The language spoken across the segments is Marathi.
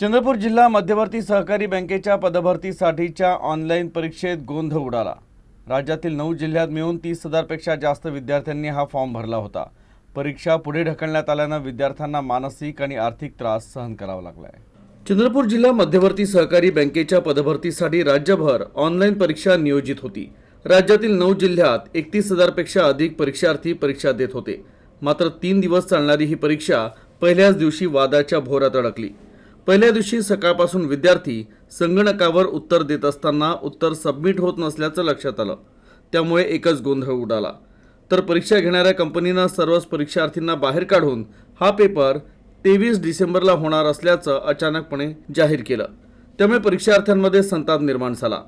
चंद्रपूर जिल्हा मध्यवर्ती सहकारी बँकेच्या पदभरतीसाठीच्या ऑनलाईन परीक्षेत गोंधळ उडाला. राज्यातील नऊ जिल्ह्यात मिळून तीस हजारपेक्षा जास्त विद्यार्थ्यांनी हा फॉर्म भरला होता. परीक्षा पुढे ढकलण्यात आल्यानं विद्यार्थ्यांना मानसिक आणि आर्थिक त्रास सहन करावा लागला आहे चंद्रपूर जिल्हा मध्यवर्ती सहकारी बँकेच्या पदभरतीसाठी राज्यभर ऑनलाईन परीक्षा नियोजित होती. राज्यातील नऊ जिल्ह्यात एकतीस हजारपेक्षा अधिक परीक्षार्थी परीक्षा देत होते. मात्र तीन दिवस चालणारी ही परीक्षा पहिल्याच दिवशी वादाच्या भोरात अडकली. पहिल्या दिवशी सकाळपासून विद्यार्थी संगणकावर उत्तर देत असताना उत्तर सबमिट होत नसल्याचं लक्षात आलं. त्यामुळे एकच गोंधळ उडाला. तर परीक्षा घेणाऱ्या कंपनीनं सर्वच परीक्षार्थींना बाहेर काढून हा पेपर तेवीस डिसेंबरला होणार असल्याचं अचानकपणे जाहीर केलं. त्यामुळे परीक्षार्थ्यांमध्ये संताप निर्माण झाला.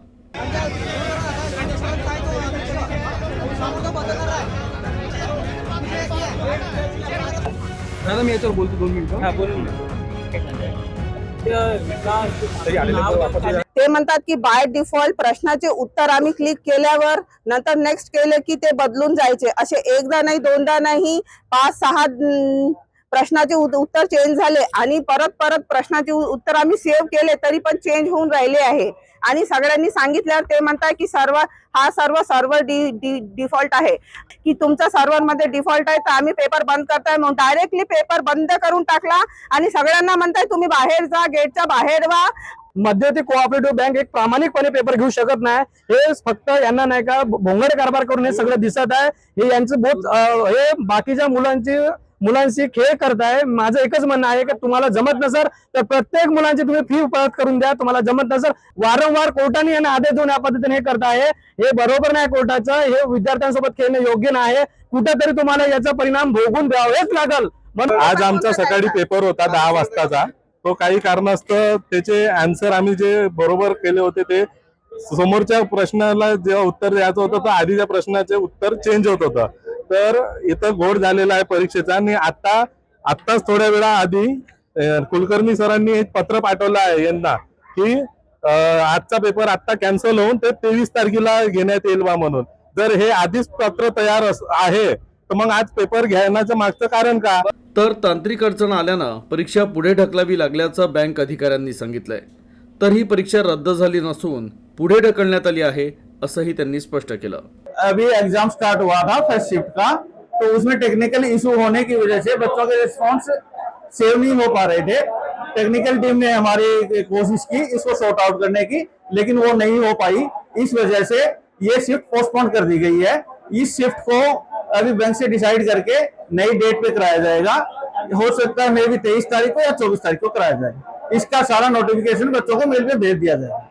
दादा मी याच्यावर बोलतो दोन मिनिटं. ते म्हणतात की बाय डिफॉल्ट प्रश्नाचे उत्तर आम्ही क्लिक केल्यावर नंतर नेक्स्ट केले की ते बदलून जायचे. असे एकदा नाही दोनदा नाही पाच सहा प्रश्नाचे उत्तर चेंज झाले आणि परत परत प्रश्नाचे उ- उत्तर आम्ही सेव्ह केले तरी पण चेंज होऊन राहिले आहे. आणि सगळ्यांनी सांगितल्यावर ते म्हणतात की सर्व हा सर्व सर्व्हर डी डिफॉल्ट आहे. की तुमचा सर्व्हरमध्ये डिफॉल्ट आहे तर आम्ही पेपर बंद करताय. म्हणून डायरेक्टली पेपर बंद करून टाकला आणि सगळ्यांना म्हणताय तुम्ही बाहेर जा गेटच्या बाहेर व्हा. मध्यवर्ती कोऑपरेटिव्ह बँक एक प्रामाणिकपणे पेपर घेऊ शकत नाही. हे फक्त यांना नाही का भोंगड कारभार करून हे सगळं दिसत आहे. हे यांचं बहुत हे बाकीच्या मुलांची मुलांशी खेळ करताय. माझं एकच म्हणणं आहे की तुम्हाला जमत नसर तर प्रत्येक मुलांची तुम्ही फी परत करून द्या. तुम्हाला जमत नसर वारंवार कोर्टाने यांना आदेश देऊन या पद्धतीने हे करताय हे बरोबर नाही कोर्टाचं हे विद्यार्थ्यांसोबत खेळणं योग्य नाही कुठेतरी तुम्हाला याचा परिणाम भोगून द्यावेच लागल. म्हणून आज आमचा सकाळी पेपर होता दहा वाजताचा. तो काही कारणास्तव त्याचे आन्सर आम्ही जे बरोबर केले होते ते समोरच्या प्रश्नाला जेव्हा उत्तर द्यायचं होतं तर आधीच्या प्रश्नाचे उत्तर चेंज होत होतं. तर इथं घोड झालेला आहे परीक्षेचा. आणि आता आत्ताच थोड्या वेळा आधी कुलकर्णी सरांनी एक पत्र पाठवलं आहे यांना की आजचा पेपर आता कॅन्सल होऊन ते तेवीस तारखेला घेण्यात येईल बा म्हणून. जर हे आधीच पत्र तयार आहे तर मग आज पेपर घेण्याचं मागचं कारण का? तर तांत्रिक अडचण आल्यानं परीक्षा पुढे ढकलावी लागल्याचं बँक अधिकाऱ्यांनी सांगितलंय. तर ही परीक्षा रद्द झाली नसून पुढे ढकलण्यात आली आहे असंही त्यांनी स्पष्ट केलं. अभी एग्ज़ाम स्टार्ट हुआ था फ़र्स्ट शिफ्ट का तो उसमें टेक्निकल इशू होने की वजह से बच्चों के रिस्पॉन्स सेव नहीं हो पा रहे थे। टेक्निकल टीम ने हमारी कोशिश की इसको सॉर्ट आउट करने की, लेकिन वो नहीं हो पाई। इस वजह से ये शिफ्ट पोस्टपोन कर दी गई है। इस शिफ्ट को अभी बैंक से डिसाइड करके नई डेट पे कराया जाएगा। हो सकता है मे भी तेईस तारीख को या चौबीस तारीख को कराया जाए। इसका सारा नोटिफिकेशन बच्चों को मेल पे भेज दिया जाएगा